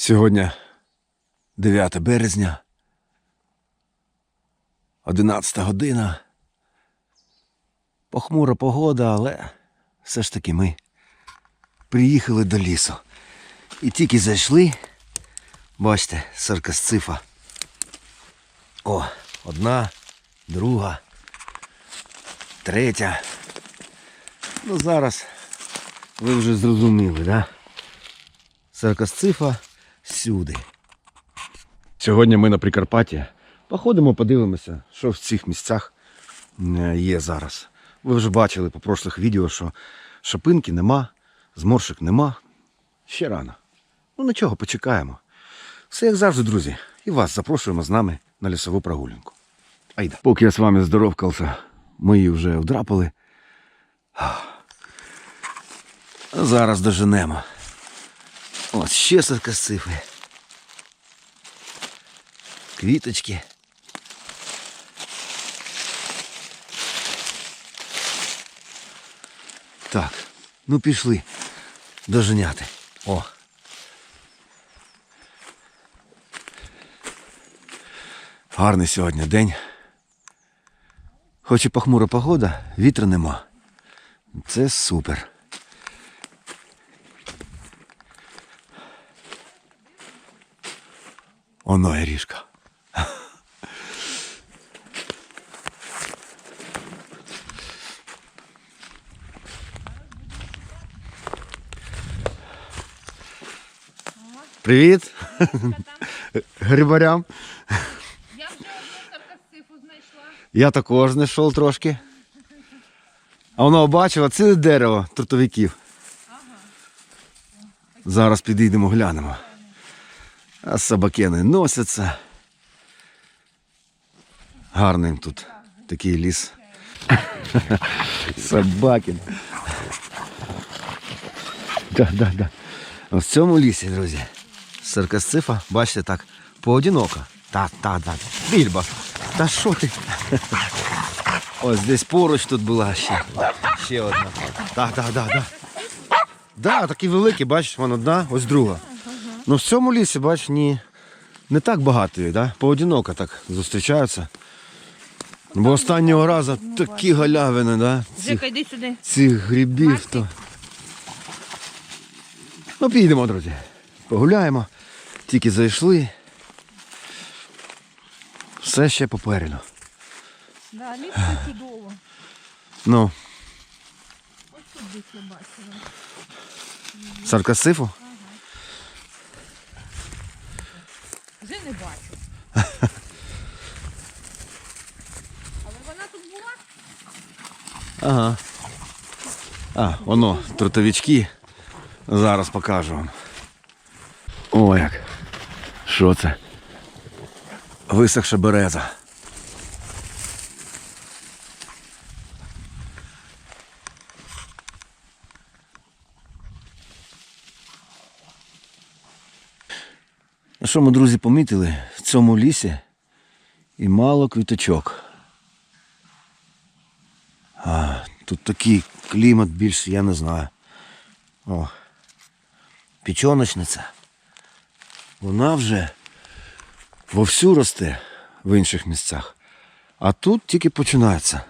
Сьогодні 9 березня, 11 година. Похмура погода, але все ж таки ми приїхали до лісу. І тільки зайшли, бачите, саркасцифа. О, одна, друга, третя. Ну зараз ви вже зрозуміли, да? Саркасцифа всюди. Сьогодні ми на Прикарпатті. Походимо, подивимося, що в цих місцях е, є зараз. Ви вже бачили по прошлих відео, що шапинки нема, зморшок нема. Ще рано. Ну нічого, почекаємо. Все як завжди, друзі. І вас запрошуємо з нами на лісову прогулянку. Айда. Поки я з вами здоровкався, мої вже вдрапали. Зараз доженемо. Ось ще саркасцифи. Квіточки. Так, ну пішли доженяти. О. Гарний сьогодні день. Хоч і похмура погода, вітру нема. Це супер. Оно ріжка. Привіт! Грибарям. Я вже одну саркастифу знайшла. Я також знайшов трошки. А воно бачила ціле дерево трутовиків. Зараз підійдемо глянемо. А собакени носяться. Гарний тут такий ліс. Собаки. Да, да, да. В цьому лісі, друзі, саркасцифа, бачите, так, поодинока. Та, та, та. Більба. Та що ти? Ось десь поруч тут була ще. Ще одна. Так, так, так, так. Да, такі великі, бачиш, вон одна, ось друга. Ну в цьому лісі, бачиш, ні, не так багато їх, да? поодиноко так зустрічаються. Бо останнього разу такі галявини, да? цих, Жека, йди сюди. цих грибів. То... Ну, підемо, друзі. Погуляємо. Тільки зайшли. Все ще попереду. Да, місце чудово. Ну, Ось тут десь я бачила. саркасифу? Вже не бачу. Але вона тут була? Ага. А, воно, трутовички. Зараз покажу вам. О, як. Що це? Висохша береза. Що ми, друзі, помітили? В цьому лісі і мало квіточок. А, тут такий клімат більш, я не знаю. О, пічоночниця. Вона вже вовсю росте в інших місцях. А тут тільки починається.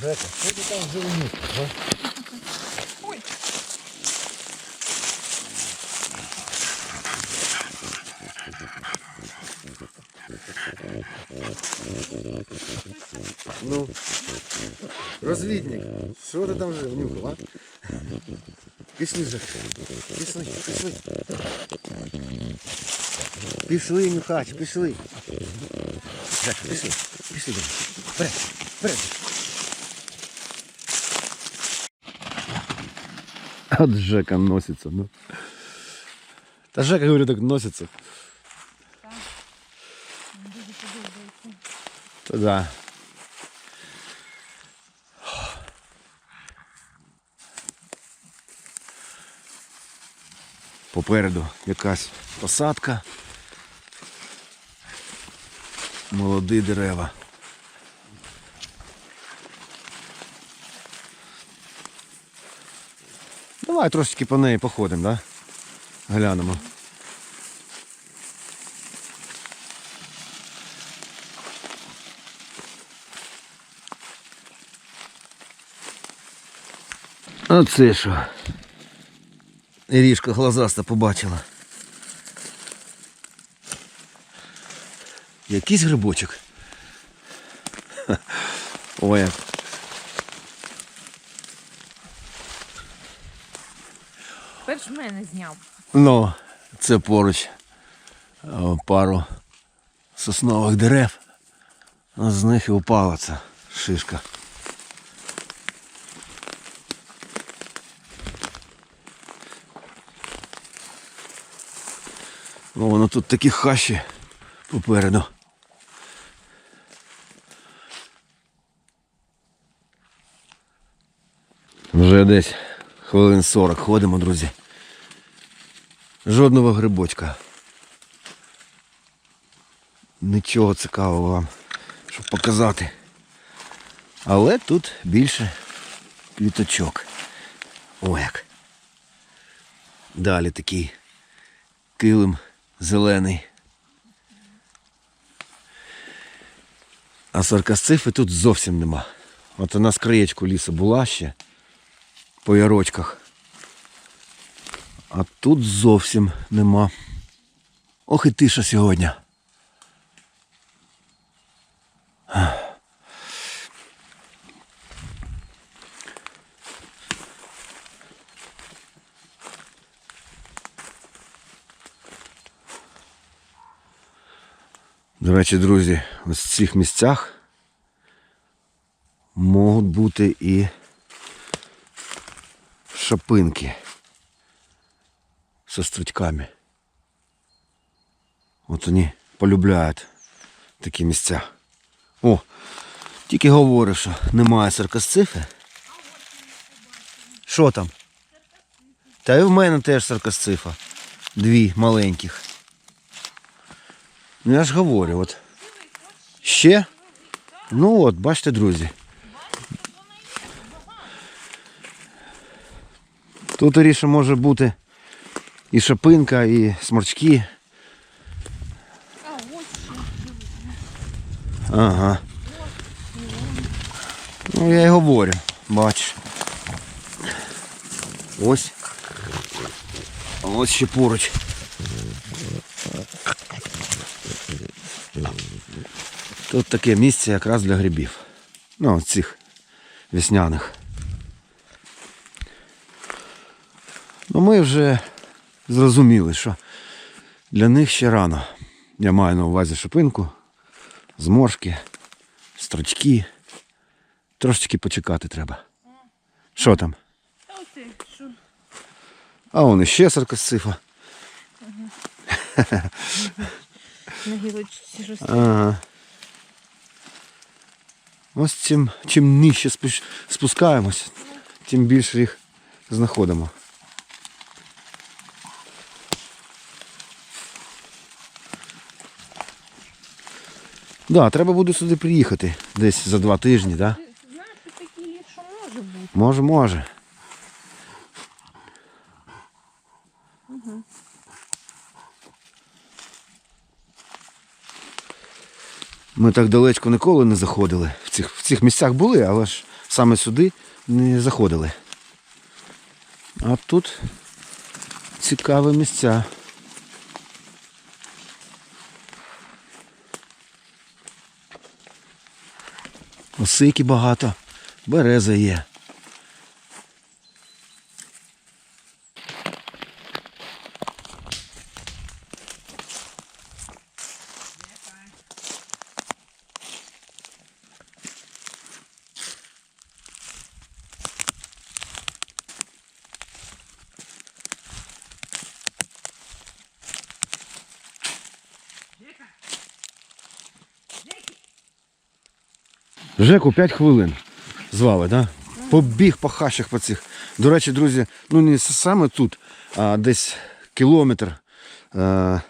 Жека, що ти там живнюк? Ну, розвідник, що ти там жив, нюхав, а? Пішли же. Пішли, пішли. Пішли, нюхач, пішли. Жек, пішли, пішли. Вперед, вперед. От Жека носится. Ну. Та Жека, говорю, так носится. Та да. Попереду якась посадка. Молоді дерева. Давай трошечки по неї походимо, да? Глянемо. А це що? Ріжка глазаста побачила. Якийсь грибочок. Ой, як. Перш мене зняв. Ну, це поруч о, пару соснових дерев. З них і упала ця шишка. О, воно тут такі хащі попереду. Вже десь хвилин 40 ходимо, друзі. Жодного грибочка. Нічого цікавого вам, щоб показати. Але тут більше квіточок. О як. Далі такий килим зелений. А саркасцифи тут зовсім нема. От у нас краєчку лісу була ще по ярочках. А тут зовсім нема. Ох і тиша сьогодні. До речі, друзі, ось в цих місцях можуть бути і шапинки со стручками. От вони полюбляють такі місця. О, тільки говорю, що немає саркасцифи. Що там? Та і в мене теж саркасцифа. Дві маленьких. Ну я ж говорю, от. Ще? Ну от, бачите, друзі. Тут ріше може бути і шапинка, і сморчки. Ага. Ну я й говорю, бачиш. Ось. Ось ще поруч. Тут таке місце якраз для грибів. Ну, цих весняних. Ну ми вже зрозуміли, що для них ще рано. Я маю на увазі шипинку, зморшки, строчки. Трошечки почекати треба. Що там? А вон іще саркосцифа. На гілочці щось. Ага. Ось чим, чим нижче спускаємось, тим більше їх знаходимо. Да, треба буде сюди приїхати десь за два тижні, так? Да? Знаєш, що такі є, що може бути. Може, може. Ми так далечко ніколи не заходили. В цих, в цих місцях були, але ж саме сюди не заходили. А тут цікаві місця. Осики багато, береза є. Жеку 5 хвилин звали? Да? Побіг по хащах по цих. До речі, друзі, ну не саме тут, а десь кілометр е, е,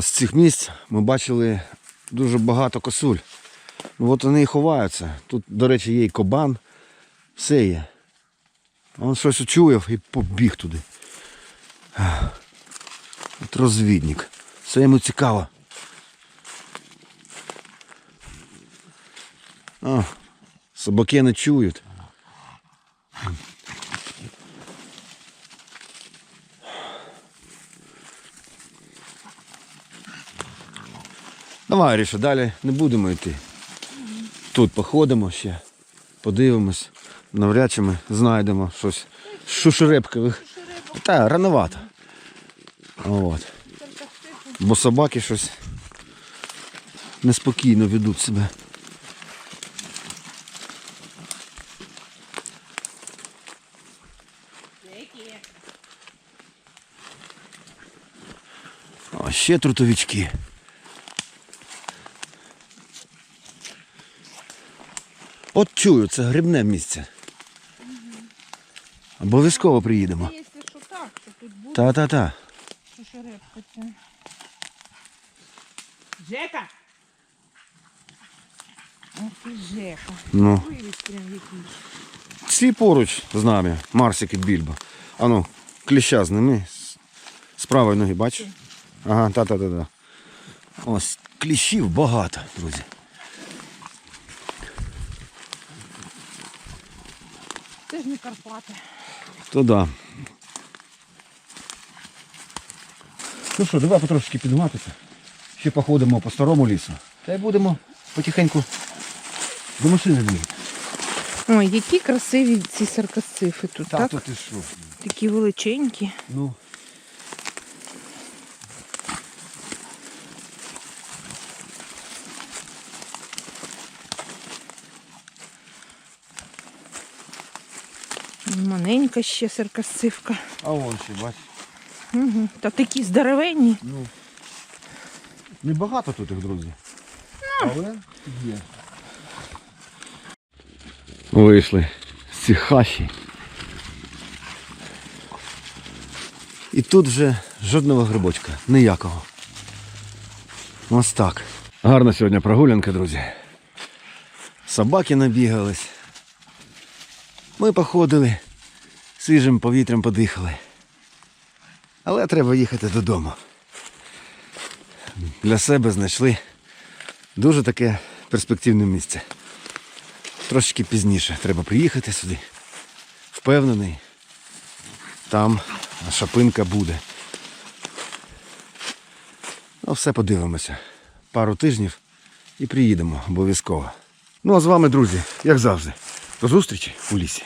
з цих місць ми бачили дуже багато косуль. Ну, от вони і ховаються. Тут, до речі, є і кобан, все є. А Він щось учуяв і побіг туди. От розвідник. Все йому цікаво. А, собаки не чують. Давай, Ріша, далі не будемо йти. Тут походимо ще, подивимось. Навряд чи ми знайдемо щось шушерепкових. Та, рановато. От. Бо собаки щось неспокійно ведуть себе. О, ще трутовички. От чую, це грибне місце. Обов'язково приїдемо. Якщо що так, то тут буде Та-та-та. Жека, Ох ти Жека. Ну. Вивіз прям якийсь. Всі поруч з нами, Марсик і Більбо. Ану, кліща. З- З правої ноги, бачиш? Ага, та-та-та-та. Ось кліщів багато, друзі. Це ж не Карпати. То да. Ну що, давай потрошки підніматися. Ще походимо по старому лісу. Та й будемо потихеньку до машини бігти. Ой, які красиві ці саркасцифи тут, так? то ти що? Такі величенькі. Ну. Маленька ще саркасцивка. А вон ще, бач. Угу. Та такі здоровенні. Ну. Небагато тут їх, друзі. Але є. Вийшли з цих хащі. І тут вже жодного грибочка, ніякого. Ось так. Гарна сьогодні прогулянка, друзі. Собаки набігались. Ми походили, свіжим повітрям подихали. Але треба їхати додому. Для себе знайшли дуже таке перспективне місце. Трошечки пізніше треба приїхати сюди. Впевнений, там шапинка буде. Ну, все подивимося. Пару тижнів і приїдемо обов'язково. Ну а з вами, друзі, як завжди, до зустрічі у лісі.